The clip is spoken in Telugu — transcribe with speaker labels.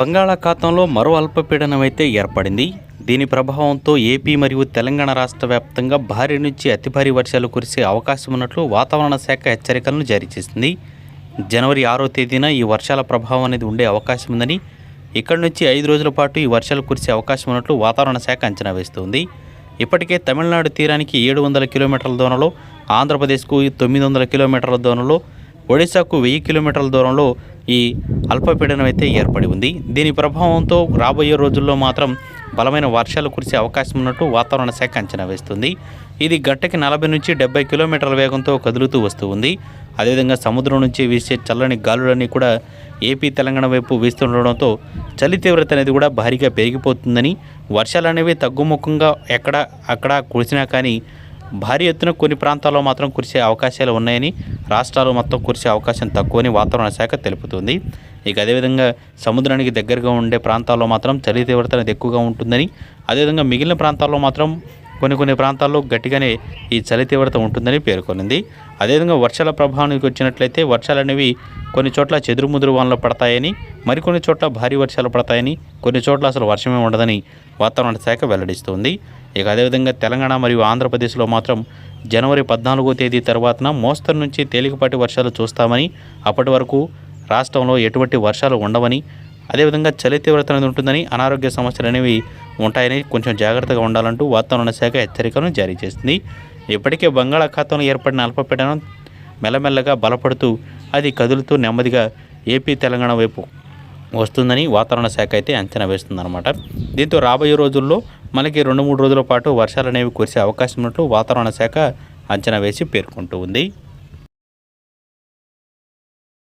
Speaker 1: బంగాళాఖాతంలో మరో అల్పపీడనం అయితే ఏర్పడింది. దీని ప్రభావంతో ఏపీ మరియు తెలంగాణ రాష్ట్ర వ్యాప్తంగా భారీ నుంచి అతి భారీ వర్షాలు కురిసే అవకాశం ఉన్నట్లు వాతావరణ శాఖ హెచ్చరికలను జారీ చేసింది. జనవరి ఆరో తేదీన ఈ వర్షాల ప్రభావం అనేది ఉండే అవకాశం ఉందని ఇక్కడి నుంచి ఐదు రోజుల పాటు ఈ వర్షాలు కురిసే అవకాశం ఉన్నట్లు వాతావరణ శాఖ అంచనా వేస్తుంది. ఇప్పటికే తమిళనాడు తీరానికి ఏడు వందల కిలోమీటర్ల దూరంలో ఆంధ్రప్రదేశ్కు తొమ్మిది వందల కిలోమీటర్ల దూరంలో ఒడిశాకు వెయ్యి కిలోమీటర్ల దూరంలో ఈ అల్పపీడనం అయితే ఏర్పడి ఉంది. దీని ప్రభావంతో రాబోయే రోజుల్లో మాత్రం బలమైన వర్షాలు కురిసే అవకాశం ఉన్నట్టు వాతావరణ శాఖ అంచనా వేస్తుంది. ఇది గంటకి నలభై నుంచి డెబ్బై కిలోమీటర్ల వేగంతో కదులుతూ వస్తూ ఉంది. అదేవిధంగా సముద్రం నుంచి వీసే చల్లని గాలులన్నీ కూడా ఏపీ తెలంగాణ వైపు వీస్తుండడంతో చలి తీవ్రత అనేది కూడా భారీగా పెరిగిపోతుందని వర్షాలు అనేవి తగ్గుముఖంగా ఎక్కడ అక్కడ కురిసినా కానీ భారీ ఎత్తున కొన్ని ప్రాంతాల్లో మాత్రం కురిసే అవకాశాలు ఉన్నాయని రాష్ట్రాలు మొత్తం కురిసే అవకాశం తక్కువని వాతావరణ శాఖ తెలుపుతుంది. ఇక అదేవిధంగా సముద్రానికి దగ్గరగా ఉండే ప్రాంతాల్లో మాత్రం చలి తీవ్రత అనేది ఎక్కువగా ఉంటుందని అదేవిధంగా మిగిలిన ప్రాంతాల్లో మాత్రం కొన్ని కొన్ని ప్రాంతాల్లో గట్టిగానే ఈ చలి తీవ్రత ఉంటుందని పేర్కొనింది. అదేవిధంగా వర్షాల ప్రభావానికి వచ్చినట్లయితే వర్షాలు అనేవి కొన్ని చోట్ల చెదురుముదురు వానలు పడతాయని మరికొన్ని చోట్ల భారీ వర్షాలు పడతాయని కొన్ని చోట్ల అసలు వర్షమే ఉండదని వాతావరణ శాఖ వెల్లడిస్తుంది. ఇక అదేవిధంగా తెలంగాణ మరియు ఆంధ్రప్రదేశ్లో మాత్రం జనవరి పద్నాలుగో తేదీ తర్వాతన మోస్తరు నుంచి తేలికపాటి వర్షాలు చూస్తామని అప్పటి వరకు రాష్ట్రంలో ఎటువంటి వర్షాలు ఉండవని అదేవిధంగా చలి తీవ్రత అనేది ఉంటుందని అనారోగ్య సమస్యలు అనేవి ఉంటాయని కొంచెం జాగ్రత్తగా ఉండాలంటూ వాతావరణ శాఖ హెచ్చరికలను జారీ చేసింది. ఇప్పటికే బంగాళాఖాతంలో ఏర్పడిన అల్పపీడనం మెల్లమెల్లగా బలపడుతూ అది కదులుతూ నెమ్మదిగా ఏపీ తెలంగాణ వైపు వస్తుందని వాతావరణ శాఖ అయితే అంచనా వేస్తుందన్నమాట. దీంతో రాబోయే రోజుల్లో మనకి రెండు మూడు రోజుల పాటు వర్షాలు అనేవి కురిసే అవకాశం ఉన్నట్టు వాతావరణ శాఖ అంచనా వేసి పేర్కొంటూ ఉంది.